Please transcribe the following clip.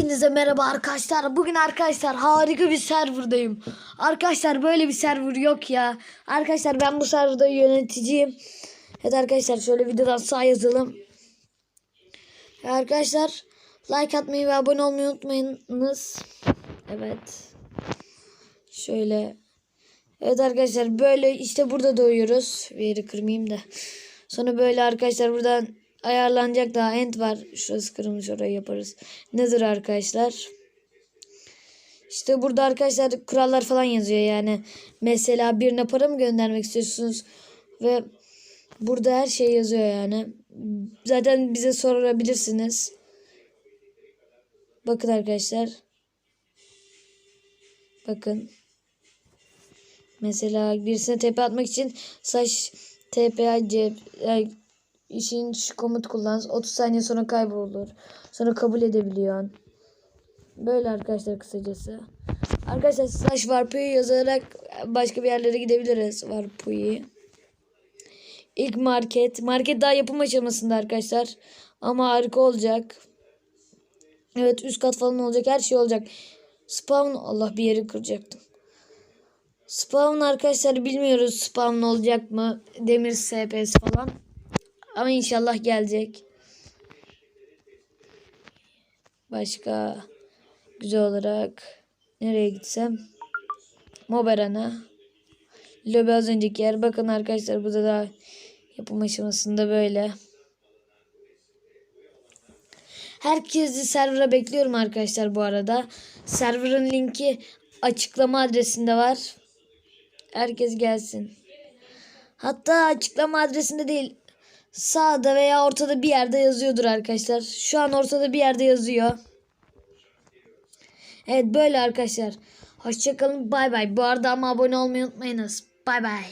Hepinize merhaba arkadaşlar. Bugün arkadaşlar harika bir serverdayım. Arkadaşlar böyle bir server yok ya. Arkadaşlar ben bu serverda yöneticiyim. Evet arkadaşlar şöyle videodan sağ yazalım. Ya arkadaşlar like atmayı ve abone olmayı unutmayınız. Evet. Şöyle. Evet arkadaşlar böyle işte burada doğuyoruz. Bir yeri kırmayayım da. Sonra böyle arkadaşlar buradan ayarlanacak daha end var. Şurası kırılmış orayı yaparız. Nedir arkadaşlar? İşte burada arkadaşlar kurallar falan yazıyor yani. Mesela birine para mı göndermek istiyorsunuz? Ve burada her şey yazıyor yani. Zaten bize sorabilirsiniz. Bakın arkadaşlar. Bakın. Mesela birisine TP atmak için saç TPA cep işin şu komut kullan 30 saniye sonra kaybolur. Sonra kabul edebiliyorsun. Böyle arkadaşlar kısacası. Arkadaşlar slash varpuyu yazarak başka bir yerlere gidebiliriz. Varpuyu. İlk market. Market daha yapım aşamasında arkadaşlar. Ama harika olacak. Evet üst kat falan olacak. Her şey olacak. Spawn. Allah bir yeri kıracaktım. Spawn arkadaşlar bilmiyoruz spawn olacak mı? Demir SPS falan. Ama inşallah gelecek. Başka güzel olarak nereye gitsem? Moberan'a. Lobi az önceki yer. Bakın arkadaşlar burada da yapım aşamasında böyle. Herkesi server'a bekliyorum arkadaşlar bu arada. Server'ın linki açıklama adresinde var. Herkes gelsin. Hatta açıklama adresinde değil. Sağda veya ortada bir yerde yazıyordur arkadaşlar. Şu an ortada bir yerde yazıyor. Evet böyle arkadaşlar. Hoşçakalın. Bay bay. Bu arada ama abone olmayı unutmayınız. Bay bay.